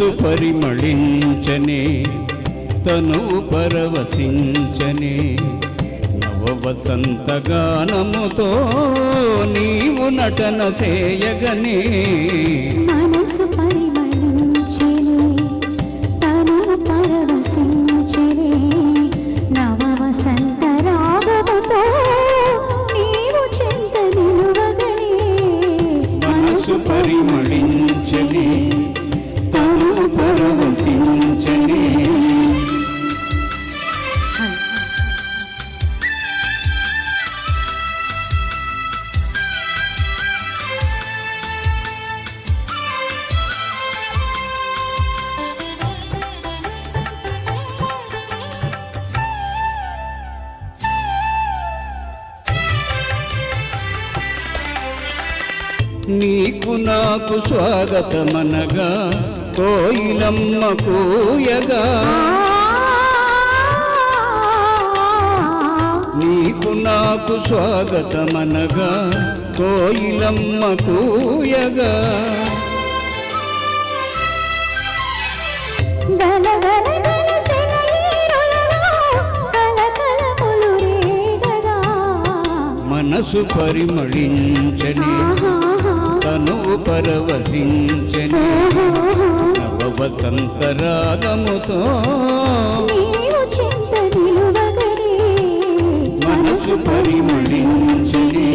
మనసు పరిమళించనే తను పరవశించనే. నవ వసంత గానముతో నీవు నటన చేయగనే. మనసు తను పరవశించెనే. నవ వసంత రాగముతో నీవు చెంత నిలువగనే. మనసు పరిమళించనే. నీకు స్వాగతమనగా కోయిలమ్మ కూయగా. నీకు నాకు స్వాగతమనగా కోయిలమ్మ కూయగా. మనసు పరిమళించని పరవశించని నవ వసంత రాగముతో మనసు పరిమళించని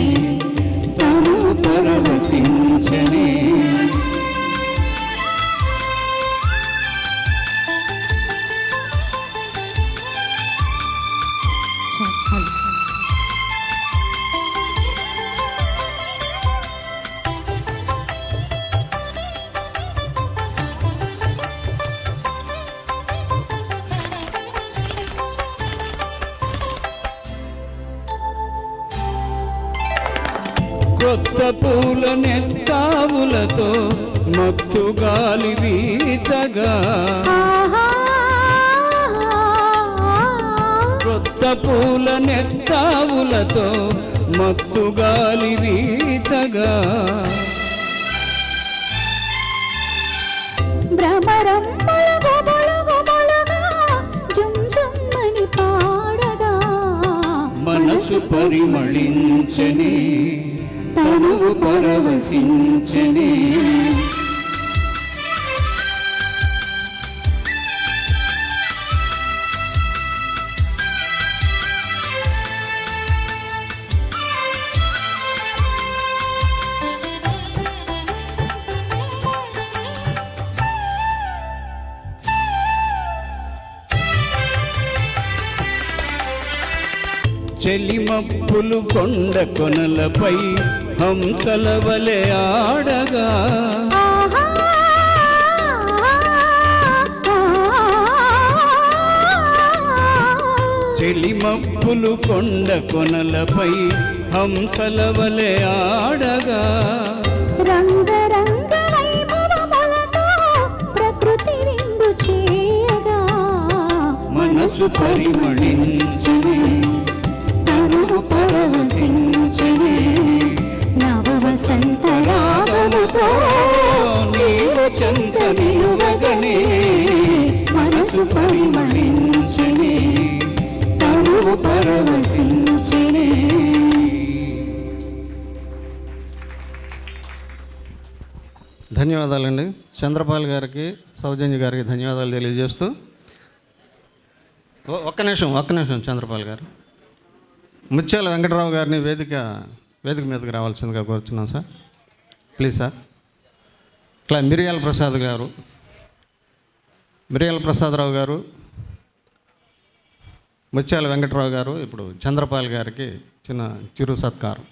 తను పరవశించని నెత్తావులతో మత్తు గాలి వీచగా. భ్రమరం మనసు పరిమళించని తను పరవశించని. చెలిమప్పులు కొండ కొనలపై హంసల వలె ఆడగా. చెలిమప్పులు కొండ కొనలపై హంసల వలె ఆడగా. మనసు పరవశించని నవ వసంత రాగముతో నీవు చెంత నిలువగనే మనసు పరిమళించని తను పరవశించని. ధన్యవాదాలండి. చంద్రపాల్ గారికి సౌజన్య గారికి ధన్యవాదాలు తెలియజేస్తూ. ఓ- ఒక్క నిమిషం ఒక్క నిమిషం చంద్రపాల్ గారు. ముత్యాల వెంకటరావు గారిని వేదిక వేదిక మీదకి రావాల్సిందిగా కోరుతున్నాం సార్. ప్లీజ్ సార్ ఇట్లా మిరియాల ప్రసాద్ గారు మిరియాల ప్రసాదరావు గారు ముత్యాల వెంకటరావు గారు ఇప్పుడు చంద్రపాల్ గారికి చిన్న చిరు సత్కారం.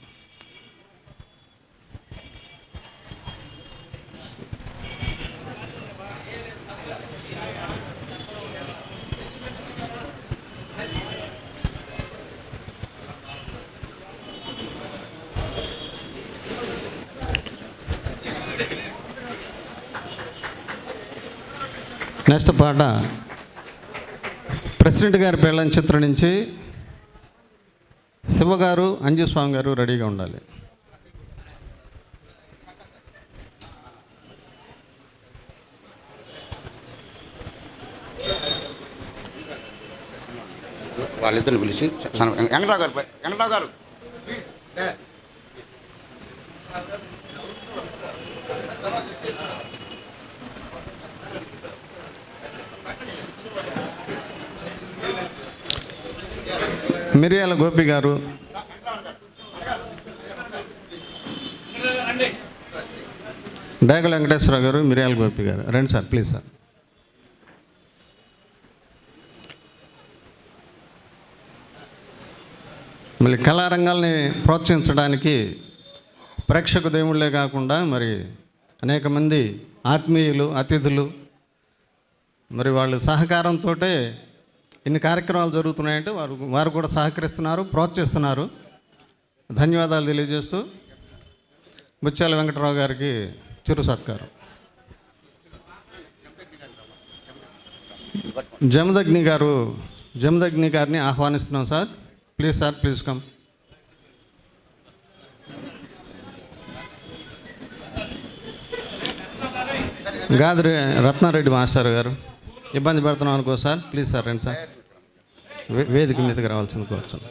నెక్స్ట్ పాట. ప్రెసిడెంట్ గారి పిల్లని చిత్రం నుంచి శివగారు అంజస్వామి గారు రెడీగా ఉండాలి. వాళ్ళిద్దరిని పిలిచి వెంకటరావు గారు వెంకటరావు గారు. మిరియాల గోపి గారు. డేగల వెంకటేశ్వర గారు మిరియాల గోపి గారు. రండి సార్ ప్లీజ్ సార్. మళ్ళీ కళారంగాల్ని ప్రోత్సహించడానికి ప్రేక్షక దేవుళ్ళే కాకుండా మరి అనేక మంది ఆత్మీయులు అతిథులు మరి వాళ్ళ సహకారంతో ఇన్ని కార్యక్రమాలు జరుగుతున్నాయంటే వారు వారు కూడా సహకరిస్తున్నారు ప్రోత్సహిస్తున్నారు. ధన్యవాదాలు తెలియజేస్తూ ముత్యాల వెంకటరావు గారికి చిరు సత్కారం. జమదగ్ని గారు జమదగ్ని గారిని ఆహ్వానిస్తున్నాం sir. Please sir please come. Gadiri Ratnareddy master గారు. ఇబ్బంది పెడుతున్నాం అనుకో సార్ ప్లీజ్ సార్ రండి సార్. వే- వేదిక మీదకి రావాల్సింది కూర్చోండి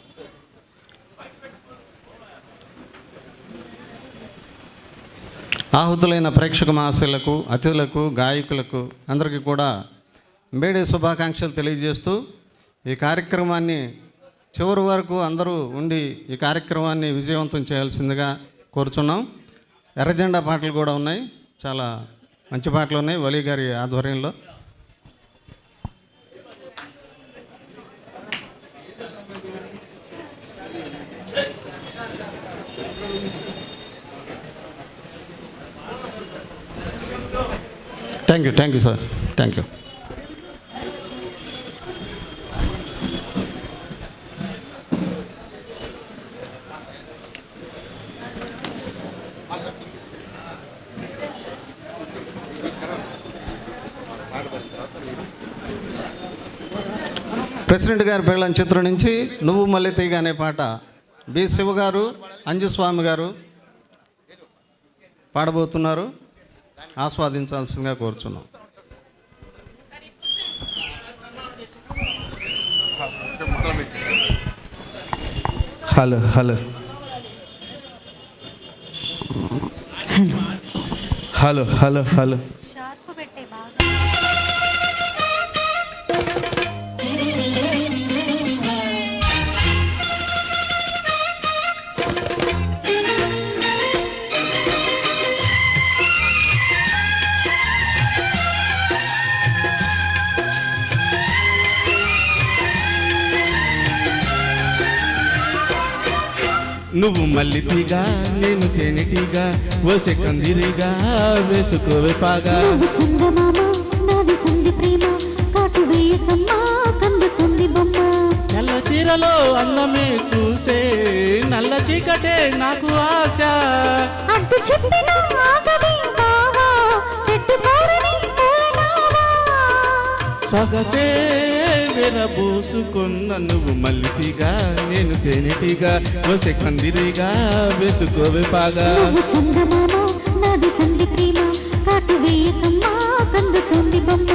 ఆహుతులైన ప్రేక్షక మహాశయులకు అతిథులకు గాయకులకు అందరికీ కూడా మేడే శుభాకాంక్షలు తెలియజేస్తూ ఈ కార్యక్రమాన్ని చివరి వరకు అందరూ ఉండి ఈ కార్యక్రమాన్ని విజయవంతం చేయాల్సిందిగా కోరుచున్నాం. ఎర్రజెండా పాటలు కూడా ఉన్నాయి. చాలా మంచి పాటలు ఉన్నాయి. వలీ గారి ఆధ్వర్యంలో. Thank you thank you sir thank you president గారి పెళ్ళని చిత్రం నుంచి నువ్వు మళ్ళీ తీగ అనే పాట. బి. శివ గారు అంజుస్వామి గారు పాడబోతున్నారు. ఆస్వాదించాల్సిందిగా కోరుచున్నాం. Hello hello. Hello hello hello. నువ్వు మల్లితిగా నేను తేనెటిగా ఓసే కందిరిగా వేసుకోవే పాగా. చందమామ నాది సంధి ప్రేమ కాటు వేయకమ్మా కందుతుంది బొమ్మ. తెల్ల చీరలో అన్నమే చూసే నల్ల చీకటే నాకు ఆశ. అడ్డు చెప్పిన ఆగది బావా పెట్టుకోరని పూలనావా సొగసే విరబూసుకున్న నువ్వు మల్లితిగా నేను తేనెటిగా వసె కందిరిగా వేసుకోవే పాగా. నువ్వు చందమామ నాది సంధి ప్రేమ కాటు వేయకమ్మా కందుతోంది బొమ్మ.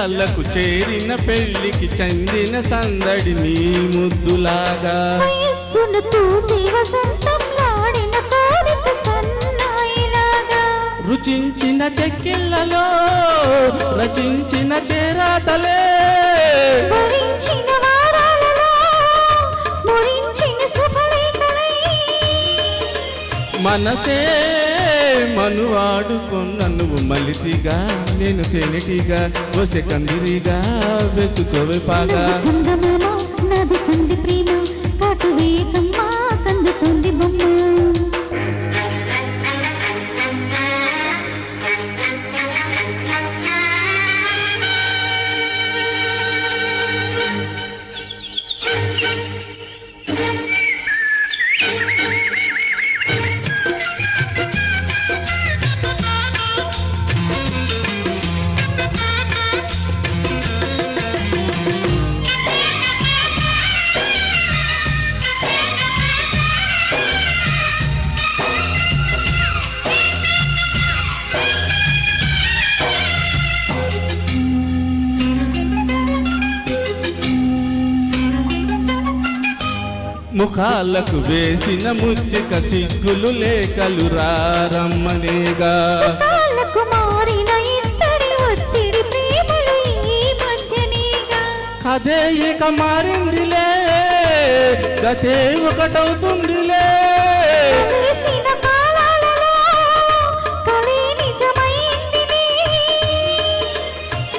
పెదాలకు చేరిన పెళ్ళికి చెందిన సందడి నీ ముద్దులాగా. రుచించిన చెక్కిళ్ళలో రచించిన చేరాతలే. మనసే మనువాడుకున్న నువ్వు మలిసిగా నేను తేనెటిగా వసె కందిరిగా వేసుకోవే పాగా. చందమామ నాది సంధి ప్రేమ కాటు వేగమ్మా కందుతుంది బొమ్మ. ముఖాలకు వేసిన ముచ్చిక సిగ్గులు లేకలు రారమ్మనేగా. కథే ఇక మారిందిలే గతే ఒకటవుతుందిలే.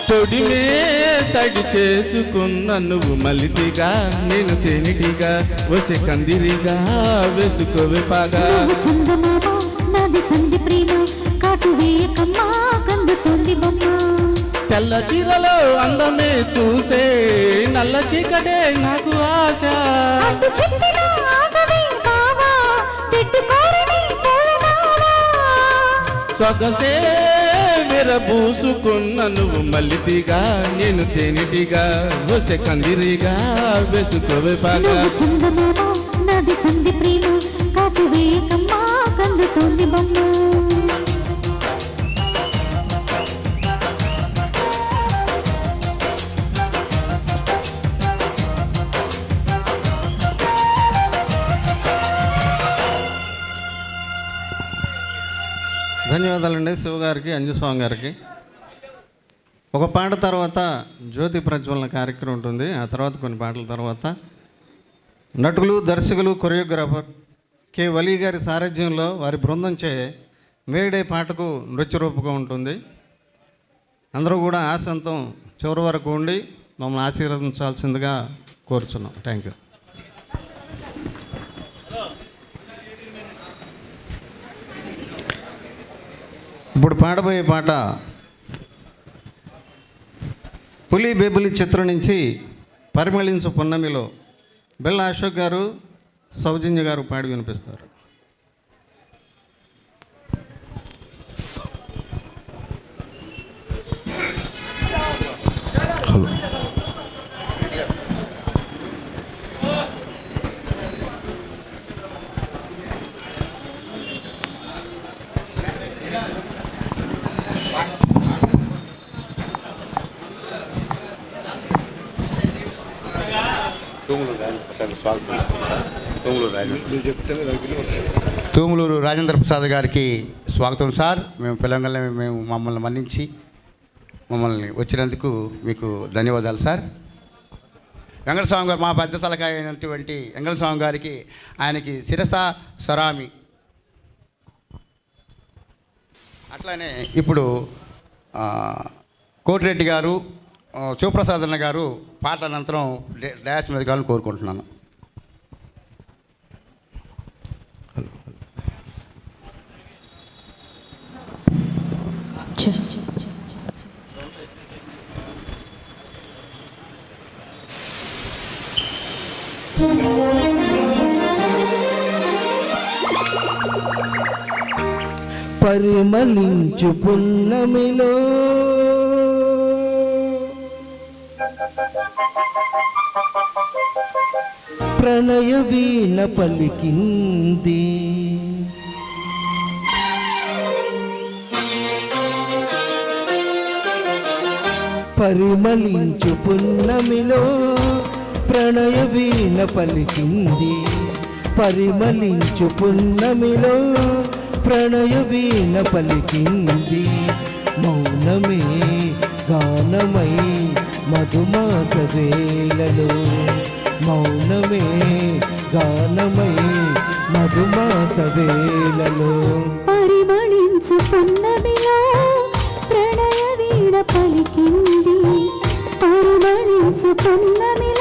తొడిమే తడి చేసుకున్న నువ్వు మలితిగా నేను తేనిటిగా వసె కందిరిగా వేసుకోవే పాగా. చందమామ నాది సంధి ప్రేమ కాటు వేయకమ్మా కందుతోంది బొమ్మ. తెల్ల చీరలో అందమే చూసే నల్ల చీకటే నాకు ఆశ. సొగసే విరబూసుకున్న నువ్వు మల్లితిగా నేను తేనిటిగా వసె కందిరిగా వేసుకోవే పాక. నువ్వు చందమామ నాది సంధి ప్రేమ కాటు వేయకమ్మా కందుతోంది బొమ్మ. ధన్యవాదాలండి శివ గారికి అంజు స్వామి గారికి. ఒక పాట తర్వాత జ్యోతి ప్రజ్వలన కార్యక్రమం ఉంటుంది. ఆ తర్వాత కొన్ని పాటల తర్వాత నటులు దర్శకులు కొరియోగ్రాఫర్ కె వలీ గారి సారథ్యంలో వారి బృందం చే వేడే పాటకు నృత్య రూపకం ఉంటుంది. అందరూ కూడా ఆశంతం చివరి వరకు ఉండి మమ్మల్ని ఆశీర్వదించాల్సిందిగా కోరుచున్నాం. థ్యాంక్ యూ ఇప్పుడు పాడబోయే పాట పులి బేబులి చిత్రం నుంచి పరిమళించు పున్నమిలో బిళ్ళ అశోక్ గారు సౌజన్య గారు పాడి వినిపిస్తారు. తూములూరు రాజేంద్ర ప్రసాద్ స్వాగతం. సార్ తూములూరు రాజేంద్ర తూములూరు రాజేంద్ర ప్రసాద్ గారికి స్వాగతం సార్. మేము పిల్లగానే మేము మమ్మల్ని మన్నించి మమ్మల్ని వచ్చినందుకు మీకు ధన్యవాదాలు సార్. వెంకటస్వామి గారు మా పెద్ద తలకాయ అయినటువంటి వెంకటస్వామి గారికి ఆయనకి శిరస సరామి. అట్లానే ఇప్పుడు కోటిరెడ్డి గారు శివప్రసాద్ అన్న గారు పాటల అనంతరం డే- డాష్ మీద కావాలని కోరుకుంటున్నాను. పరిమళించు పున్నమిలో ప్రణయ వీణ పలికింది. పరిమళించు పున్నమిలో ప్రణయ వీణ పలికింది. పరిమళించు పున్నమిలో ప్రణయ వీణ పలికింది. మౌనమే గానమై మధుమాస వేళలో మౌనమే గానమై మధుమాస వేళలో. పరిమళించు పున్నమిలో ప్రణయ వీణ పలికింది. పరిమళించు పున్నమిలో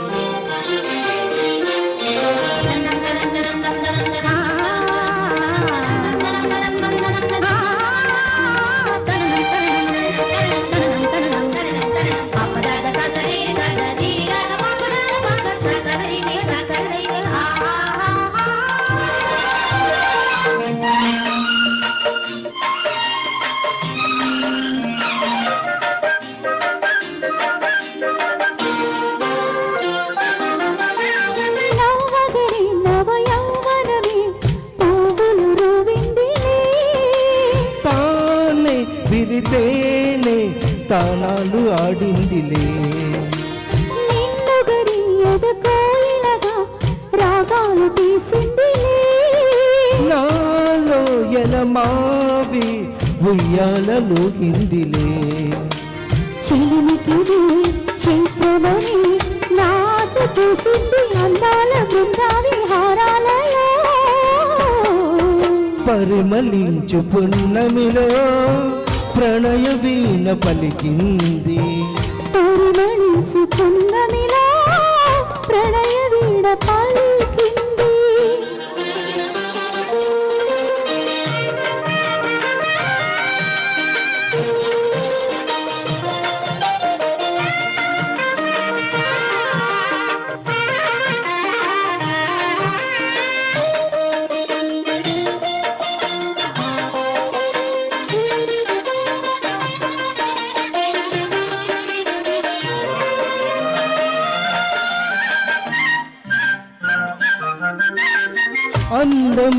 పరిమళించు పున్నమిలో ప్రణయ వీణ పలికింది. పరిమళించు పున్నమిలో ప్రణయ వీణ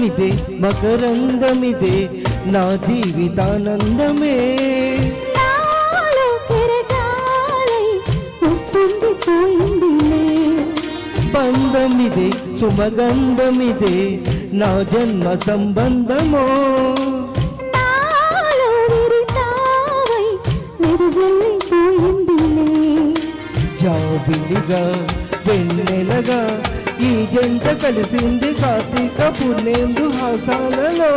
అందమిదే మకరందమిదే నా జీవితానందమే. బంధమిదే సుమగంధమిదే నా జన్మ సంబంధమో. జాబిలిగా వెన్నెలగా ఈ జంట కలిసింది కార్తీక పుణ్యేందు హాసాలలో.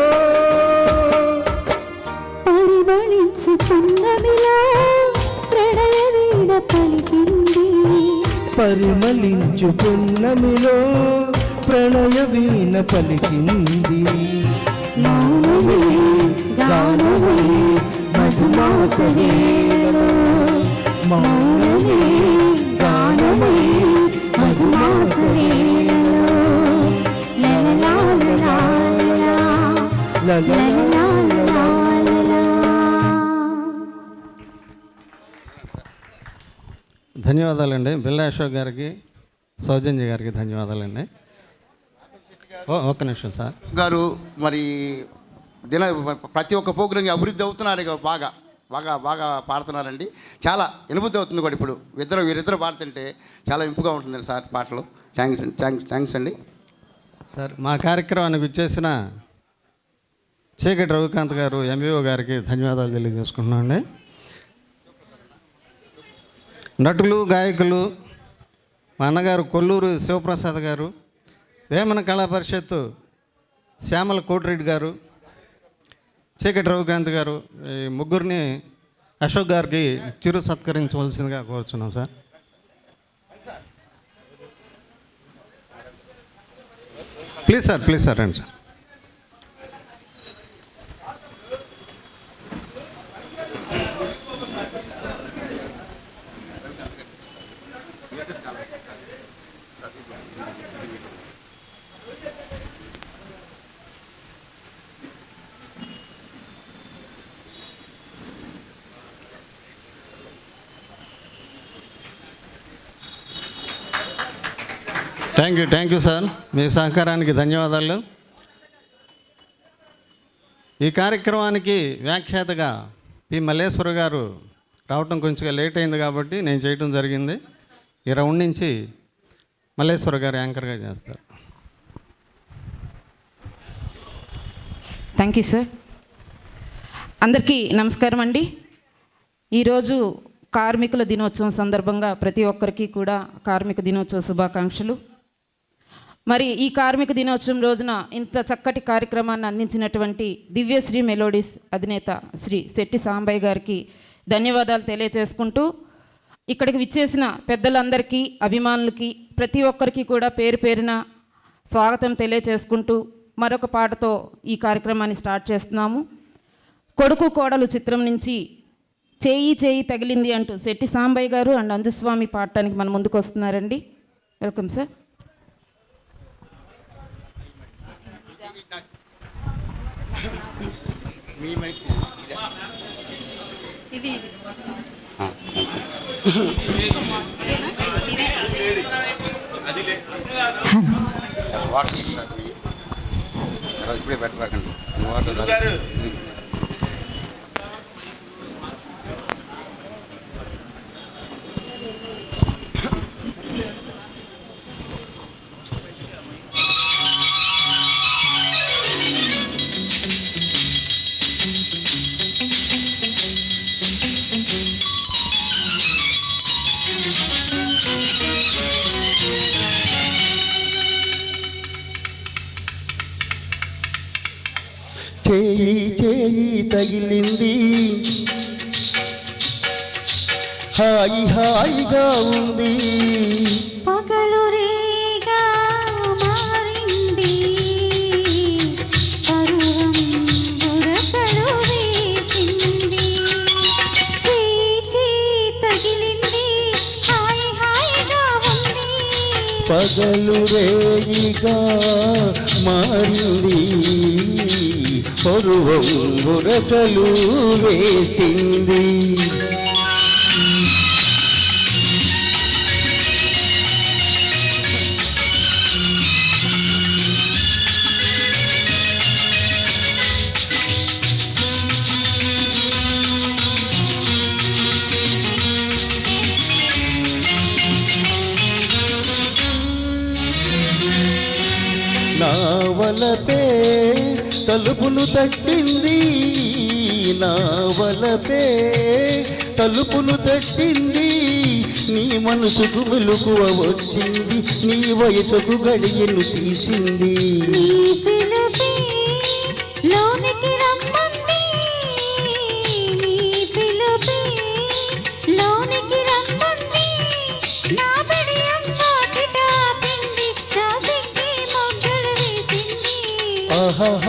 పరిమళించు పున్నమిలో ప్రణయ వీణ పలికింది. పరిమళించు పున్నమిలో ప్రణయ వీణ పలికింది. మౌనమే గానమే మధుమాస వేళలో మౌనమే గానమే ధన్యవాదాలండి. బిల్లా అశోక్ గారికి సౌజన్య గారికి ధన్యవాదాలండి. ఓ ఒక్క నిమిషం సార్. గారు మరి దిన ప్రతి ఒక్క ప్రోగ్రాంకి అభివృద్ధి అవుతున్నారు ఇక బాగా బాగా బాగా పాడుతున్నారండి. చాలా వినబుద్ధి అవుతుంది కూడా ఇప్పుడు. ఇద్దరు వీరిద్దరు పాడుతుంటే చాలా ఇంపుగా ఉంటుంది సార్ పాటలు. థ్యాంక్స్ థ్యాంక్స్ థ్యాంక్స్ అండి. సార్ మా కార్యక్రమానికి విచ్చేసిన చీకటి రవికాంత్ గారు ఎంబీఓ గారికి ధన్యవాదాలు తెలియజేసుకుంటున్నాం అండి నటులు గాయకులు మా అన్నగారు కొల్లూరు శివప్రసాద్ గారు వేమన కళా పరిషత్ శ్యామల కోటిరెడ్డి గారు చీకటి రవికాంత్ గారు ఈ ముగ్గురిని అశోక్ గారికి చిరు సత్కరించవలసిందిగా కోరుచున్నాం sir. Please sir please sir రండి sir. Thank you thank you sir మీ సహకారానికి ధన్యవాదాలు. ఈ కార్యక్రమానికి వ్యాఖ్యాతగా పి. మల్లేశ్వర గారు రావటం కొంచెం లేట్ అయింది కాబట్టి నేను చేయటం జరిగింది. ఈ రౌండ్ నుంచి మల్లేశ్వర గారు యాంకర్గా చేస్తారు. థ్యాంక్ యూ సార్ అందరికీ నమస్కారం అండి. ఈరోజు కార్మికుల దినోత్సవం సందర్భంగా ప్రతి ఒక్కరికి కూడా కార్మిక దినోత్సవ శుభాకాంక్షలు. మరి ఈ కార్మిక దినోత్సవం రోజున ఇంత చక్కటి కార్యక్రమాన్ని అందించినటువంటి దివ్యశ్రీ మెలోడీస్ అధినేత శ్రీ శెట్టి సాంబయ్య గారికి ధన్యవాదాలు తెలియచేసుకుంటూ ఇక్కడికి విచ్చేసిన పెద్దలందరికీ అభిమానులకి ప్రతి ఒక్కరికి కూడా పేరు పేరున స్వాగతం తెలియచేసుకుంటూ మరొక పాటతో ఈ కార్యక్రమాన్ని స్టార్ట్ చేస్తున్నాము. కొడుకు కోడలు చిత్రం నుంచి చేయి చేయి తగిలింది అంటూ శెట్టి సాంబయ్య గారు అండ్ అంజుస్వామి పాడటానికి మన ముందుకు వస్తున్నారండి. Welcome sir. వాటర్ సార్ ఇప్పుడే పెట్టకండి వాటర్ చేయి చేయి తగిలింది. హాయి హాయిగా ఉంది. పగలు రేగా మారింది. పరువం బురకలు వేసింది. చేయి చేయి తగిలింది. హాయి హాయిగా ఉంది. పగలు రేయిగా మారింది. పరువం వేసింది. నా వలపే తలుపును తట్టింది నా వలపే తలుపును తట్టింది నీ మనసుకు మెలుకువ వచ్చింది నీ వయసుకు గడియను తీసింది.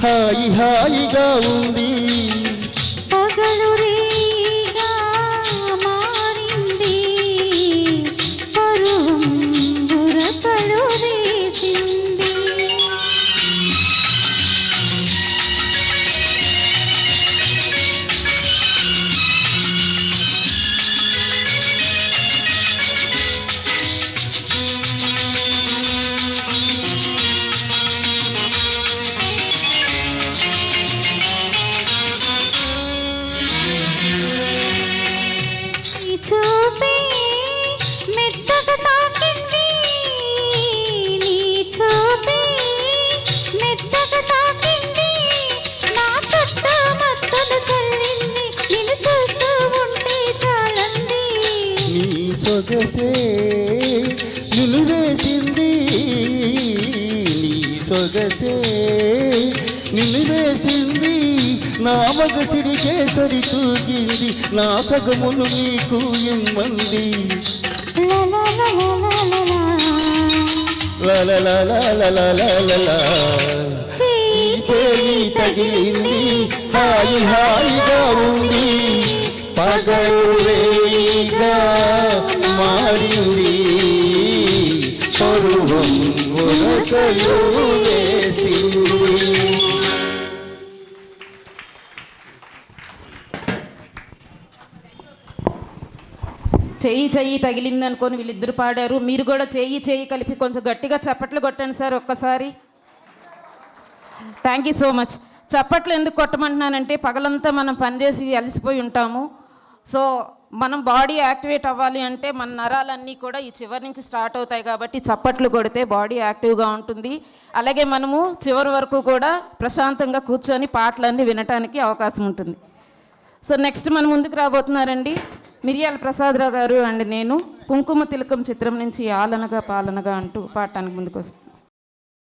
喝一喝一个 నా మగ సిరికే సరి తూగింది నా సగములు నీకు ఇమ్మంది తగిలింది హాయి హాయిగా ఉంది పగలుగా మారింది పొరువం ఉరకలువే చెయ్యి చెయ్యి తగిలింది అనుకొని వీళ్ళిద్దరు పాడారు. మీరు కూడా చెయ్యి చెయ్యి కలిపి కొంచెం గట్టిగా చప్పట్లు కొట్టండి సార్ ఒక్కసారి. థ్యాంక్ యూ సో మచ్ చప్పట్లు ఎందుకు కొట్టమంటున్నానంటే పగలంతా మనం పనిచేసి అలసిపోయి ఉంటాము. సో మనం బాడీ యాక్టివేట్ అవ్వాలి అంటే మన నరాలన్నీ కూడా ఈ చివరి నుంచి స్టార్ట్ అవుతాయి కాబట్టి చప్పట్లు కొడితే బాడీ యాక్టివ్గా ఉంటుంది. అలాగే మనము చివరి వరకు కూడా ప్రశాంతంగా కూర్చొని పాటలన్నీ వినటానికి అవకాశం ఉంటుంది. సో నెక్స్ట్ మన ముందుకు రాబోతున్నారండి. మిరియాల ప్రసాదరావు గారు అండ్ నేను కుంకుమ తిలకం చిత్రం నుంచి ఆలనగా పాలనగా అంటూ పాడటానికి ముందుకు వస్తాను